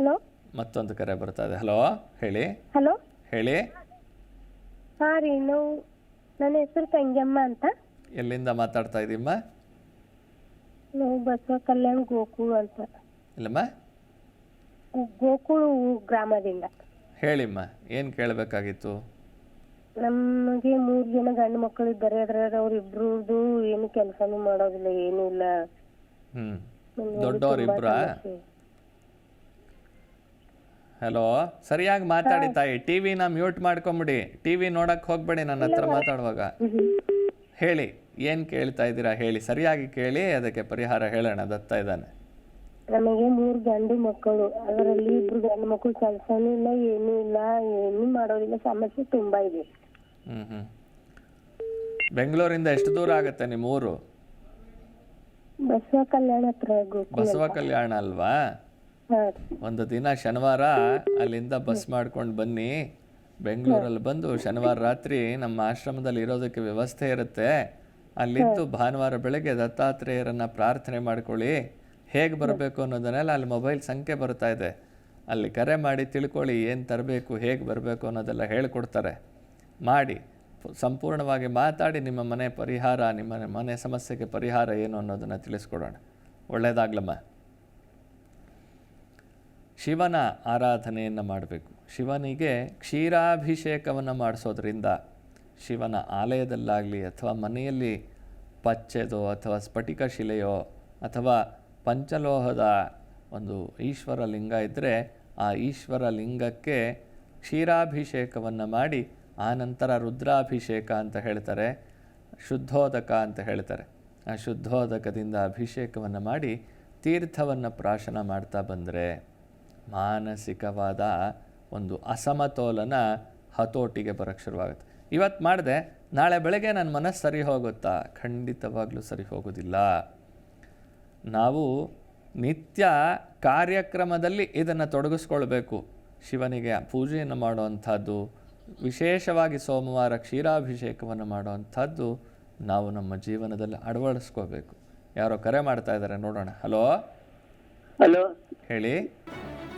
Hello? ಮತ್ತೊಂದು ಕರೆ ಬರ್ತಾ ಇದೆ. ಹಲೋ ಹೇಳಿ. ಹಲೋ? ಹೇಳಿ. ಹಾಂ ರೀ ನಾವು ನನ್ನ ಹೆಸರು ತಂಗಮ್ಮ ಅಂತ. ಎಲ್ಲಿಂದ ಮಾತಾಡ್ತಾ ಇದೀಮ್ಮ? ನಾವು ಬಸವ ಕಲ್ಯಾಣ ಗೋಕುಳು ಅಂತ. ಇಲ್ಲಮ್ಮ? ಗೋಕುಳು ಗ್ರಾಮದಿಂದ. ಹೇಳಿಮ್ಮ ಏನು ಕೇಳಬೇಕಾಗಿತ್ತು? ನಮಗೆ ಮೂರ್ ಜನ ಗಂಡು ಮಕ್ಕಳು ಇದ್ದಾರೆ. ಅದ್ರಾಗ ಅವ್ರಿಬ್ರದ್ದು ಏನು ಕೆಲಸನೂ ಮಾಡೋದಿಲ್ಲ ಏನೂ ಇಲ್ಲ. ಹ್ಮ್. ದೊಡ್ಡವ್ರು ಇಬ್ಬರಾ. ಹಲೋ ಸರಿಯಾಗಿ ಮಾತಾಡಿ ತಾಯಿ ಟಿವಿ ನಾ ಮ್ಯೂಟ್ ಮಾಡ್ಕೊಂಬಿಡಿ. ಟಿವಿ ನೋಡಕ್ ಹೋಗ್ಬೇಡಿ ನನ್ನ ಹತ್ರ ಮಾತಾಡುವಾಗ. ಹೇಳಿ ಏನ್ ಕೇಳ್ತಾ ಇದ್ದೀರಾ ಹೇಳಿ. ಸರಿಯಾಗಿ ಕೇಳಿ ಅದಕ್ಕೆ ಪರಿಹಾರ ಹೇಳೋಣ. ದತ್ತ ಇದ್ದಾನೆ. ನಮಗೆ ಮೂರು ಗಂಡು ಮಕ್ಕಳು. ಅದರಲ್ಲಿ ಇಬ್ರು ಗಂಡು ಮಕ್ಕಳು. ಕೆಲಸನೂ ಇಲ್ಲ ಏನೂ ಇಲ್ಲ ಏನು ಮಾಡೋದಿಲ್ಲ. ಸಮಸ್ಯೆ ತುಂಬಾ ಇದೆ. ಹ್ಮ್ ಹ್ಮ್. ಬೆಂಗಳೂರಿಂದ ಎಷ್ಟು ದೂರ ಆಗುತ್ತೆ ನಿಮ್ಮ ಊರು ಬಸವ ಕಲ್ಯಾಣ ಹತ್ರ ಬಸವ ಕಲ್ಯಾಣ ಅಲ್ವಾ? ಒಂದು ದಿನ ಶನಿವಾರ ಅಲ್ಲಿಂದ ಬಸ್ ಮಾಡ್ಕೊಂಡು ಬನ್ನಿ. ಬೆಂಗಳೂರಲ್ಲಿ ಬಂದು ಶನಿವಾರ ರಾತ್ರಿ ನಮ್ಮ ಆಶ್ರಮದಲ್ಲಿ ಇರೋದಕ್ಕೆ ವ್ಯವಸ್ಥೆ ಇರುತ್ತೆ. ಅಲ್ಲಿದ್ದು ಭಾನುವಾರ ಬೆಳಗ್ಗೆ ದತ್ತಾತ್ರೇಯರನ್ನ ಪ್ರಾರ್ಥನೆ ಮಾಡ್ಕೊಳ್ಳಿ. ಹೇಗೆ ಬರಬೇಕು ಅನ್ನೋದನ್ನೆಲ್ಲ ಅಲ್ಲಿ ಮೊಬೈಲ್ ಸಂಖ್ಯೆ ಬರ್ತಾ ಇದೆ. ಅಲ್ಲಿ ಕರೆ ಮಾಡಿ ತಿಳ್ಕೊಳ್ಳಿ ಏನು ತರಬೇಕು, ಹೇಗೆ ಬರಬೇಕು ಅನ್ನೋದೆಲ್ಲ ಹೇಳ್ಕೊಡ್ತಾರೆ. ಮಾಡಿ, ಸಂಪೂರ್ಣವಾಗಿ ಮಾತಾಡಿ ನಿಮ್ಮ ಮನೆ ಪರಿಹಾರ, ನಿಮ್ಮ ಮನೆ ಸಮಸ್ಯೆಗೆ ಪರಿಹಾರ ಏನು ಅನ್ನೋದನ್ನು ತಿಳಿಸ್ಕೊಡೋಣ. ಒಳ್ಳೆಯದಾಗ್ಲಮ್ಮ ಶಿವನ ಆರಾಧನೆಯನ್ನು ಮಾಡಬೇಕು. ಶಿವನಿಗೆ ಕ್ಷೀರಾಭಿಷೇಕವನ್ನು ಮಾಡಿಸೋದ್ರಿಂದ ಶಿವನ ಆಲಯದಲ್ಲಾಗಲಿ ಅಥವಾ ಮನೆಯಲ್ಲಿ ಪಚ್ಚೆದೋ ಅಥವಾ ಸ್ಫಟಿಕ ಶಿಲೆಯೋ ಅಥವಾ ಪಂಚಲೋಹದ ಒಂದು ಈಶ್ವರ ಲಿಂಗ ಇದ್ದರೆ ಆ ಈಶ್ವರ ಲಿಂಗಕ್ಕೆ ಕ್ಷೀರಾಭಿಷೇಕವನ್ನು ಮಾಡಿ ಆನಂತರ ರುದ್ರಾಭಿಷೇಕ ಅಂತ ಹೇಳ್ತಾರೆ, ಶುದ್ಧೋದಕ ಅಂತ ಹೇಳ್ತಾರೆ. ಆ ಶುದ್ಧೋದಕದಿಂದ ಅಭಿಷೇಕವನ್ನು ಮಾಡಿ ತೀರ್ಥವನ್ನು ಪ್ರಾಶನ ಮಾಡ್ತಾ ಬಂದರೆ ಮಾನಸಿಕವಾದ ಒಂದು ಅಸಮತೋಲನ ಹತೋಟಿಗೆ ಬರೋಕ್ಕೆ ಶುರುವಾಗುತ್ತೆ. ಇವತ್ತು ಮಾಡಿದೆ ನಾಳೆ ಬೆಳಗ್ಗೆ ನನ್ನ ಮನಸ್ಸು ಸರಿ ಹೋಗುತ್ತಾ? ಖಂಡಿತವಾಗ್ಲೂ ಸರಿ ಹೋಗೋದಿಲ್ಲ. ನಾವು ನಿತ್ಯ ಕಾರ್ಯಕ್ರಮದಲ್ಲಿ ಇದನ್ನು ತೊಡಗಿಸ್ಕೊಳ್ಬೇಕು. ಶಿವನಿಗೆ ಪೂಜೆಯನ್ನು ಮಾಡುವಂಥದ್ದು ವಿಶೇಷವಾಗಿ ಸೋಮವಾರ ಕ್ಷೀರಾಭಿಷೇಕವನ್ನು ಮಾಡುವಂಥದ್ದು ನಾವು ನಮ್ಮ ಜೀವನದಲ್ಲಿ ಅಳವಡಿಸ್ಕೋಬೇಕು ಯಾರೋ ಕರೆ ಮಾಡ್ತಾ ಇದ್ದಾರೆ ನೋಡೋಣ. ಹಲೋ? ಹಲೋ? ಹೇಳಿ.